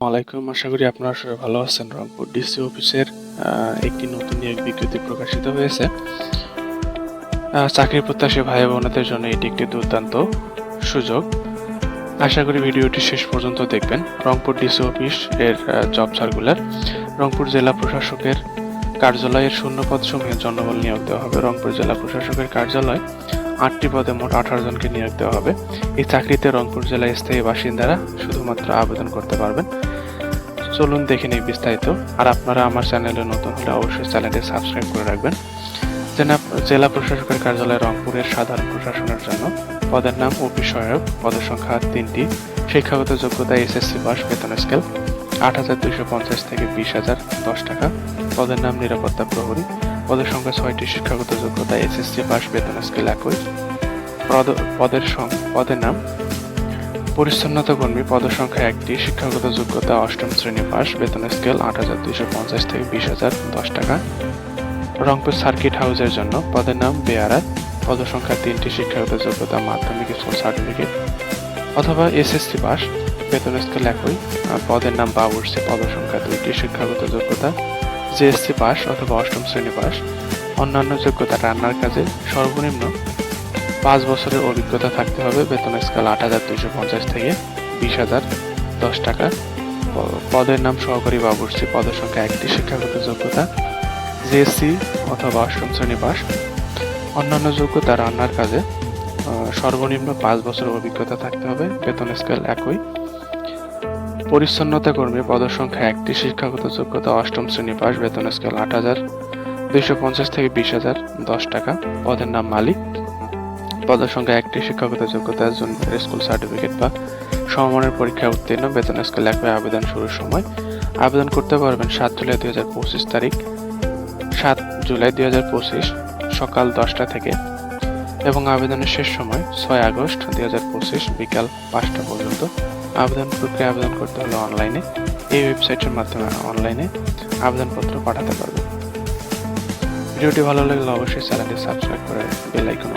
ওয়ালাইকুম আশা করি আপনারা সবাই ভালো আছেন। রংপুর ডিসি অফিসের একটি নতুন নিয়োগ বিজ্ঞপ্তি প্রকাশিত হয়েছে। আহ, চাকরির প্রত্যাশী ভাই বোনদের জন্য এটি একটি দুর্দান্ত সুযোগ। আশা করি ভিডিওটি শেষ পর্যন্ত দেখবেন। রংপুর ডিসি অফিস এর জব সার্কুলার। রংপুর জেলা প্রশাসকের কার্যালয়ের শূন্য পদ সমূহে জনবল নিয়োগ দেওয়া হবে। রংপুর জেলা প্রশাসকের কার্যালয় আটটি পদে মোট আঠারো জনকে নিয়োগ দেওয়া হবে। এই চাকরিতে রংপুর জেলায় স্থায়ী বাসিন্দারা শুধুমাত্র আবেদন করতে পারবেন। চলুন দেখে নিই বিস্তারিত। আর আপনারা আমার চ্যানেলে নতুন হলে অবশ্যই চ্যানেলটি সাবস্ক্রাইব করে রাখবেন। জেলা- প্রশাসকের কার্যালয় রংপুরের সাধারণ প্রশাসনের জন্য। পদের নাম অফিস সহায়ক। পদের সংখ্যা তিনটি। শিক্ষাগত যোগ্যতা এসএসসি পাস, বেতন স্কেল আট হাজার দুইশো পঞ্চাশ থেকে বিশ হাজার দশ টাকা। পদের নাম নিরাপত্তা প্রহরী। পদের সংখ্যা ছয়টি, শিক্ষাগত যোগ্যতা এসএসসি পাস বেতন, স্কেল একই। পদ- পদের পদের নাম। পরিচ্ছন্নতা কর্মী পদসংখ্যা একটি, শিক্ষাগত যোগ্যতা অষ্টম শ্রেণি পাস বেতন, স্কেল আট হাজার দুইশো পঞ্চাশ থেকে বিশ হাজার দশ টাকা। রংপুর সার্কিট হাউসের জন্য পদের নাম বেয়ারাত পদসংখ্যা তিনটি, শিক্ষাগত যোগ্যতা মাধ্যমিক স্কুল সার্টিফিকেট। অথবা এসএসসি পাস বেতন, স্কেল একই। পদের নাম বাবুর্সি পদসংখ্যা দুইটি, শিক্ষাগত যোগ্যতা জিএসসি পাস অথবা অষ্টম শ্রেণি পাস। অন্যান্য যোগ্যতা রান্নার কাজে সর্বনিম্ন পাঁচ বছরের অভিজ্ঞতা থাকতে হবে। বেতন স্কেল আট হাজার দুইশো পঞ্চাশ থেকে বিশ হাজার দশ টাকা। পদের নাম সহকারী বাবুর্চি। পদের সংখ্যা একটি। শিক্ষাগত যোগ্যতা জেএসসি অথবা অষ্টম শ্রেণি পাস। অন্যান্য যোগ্যতা রান্নার কাজে সর্বনিম্ন পাঁচ বছরের অভিজ্ঞতা থাকতে হবে। বেতন স্কেল একই। পরিচ্ছন্নতা কর্মী পদের সংখ্যা একটি, শিক্ষাগত যোগ্যতা অষ্টম শ্রেণি পাস বেতন স্কেল আট হাজার, দুইশো পঞ্চাশ থেকে বিশ হাজার, দশ টাকা, পদের নাম মালিক। পদের সংখ্যা একটি, শিক্ষাগত যোগ্যতার জন্য স্কুল সার্টিফিকেট বা সমমানের পরীক্ষায় উত্তীর্ণ, বেতন স্কেল একই আবেদন শুরুর সময়। আবেদন করতে পারবেন সাত জুলাই দুই হাজার পঁচিশ তারিখ, সাত জুলাই দুই হাজার পঁচিশ সকাল দশটা থেকে এবং আবেদনের শেষ সময় ছয় আগস্ট দুই হাজার পঁচিশ বিকাল পাঁচটা পর্যন্ত। আবেদন প্রক্রিয়া আবেদন করতে হলে অনলাইনে এই ওয়েবসাইটের মাধ্যমে অনলাইনে আবেদনপত্র পাঠাতে পারবেন। ভিডিওটি ভালো লাগলে অবশ্যই চ্যানেলটি সাবস্ক্রাইব করে বেল আইকন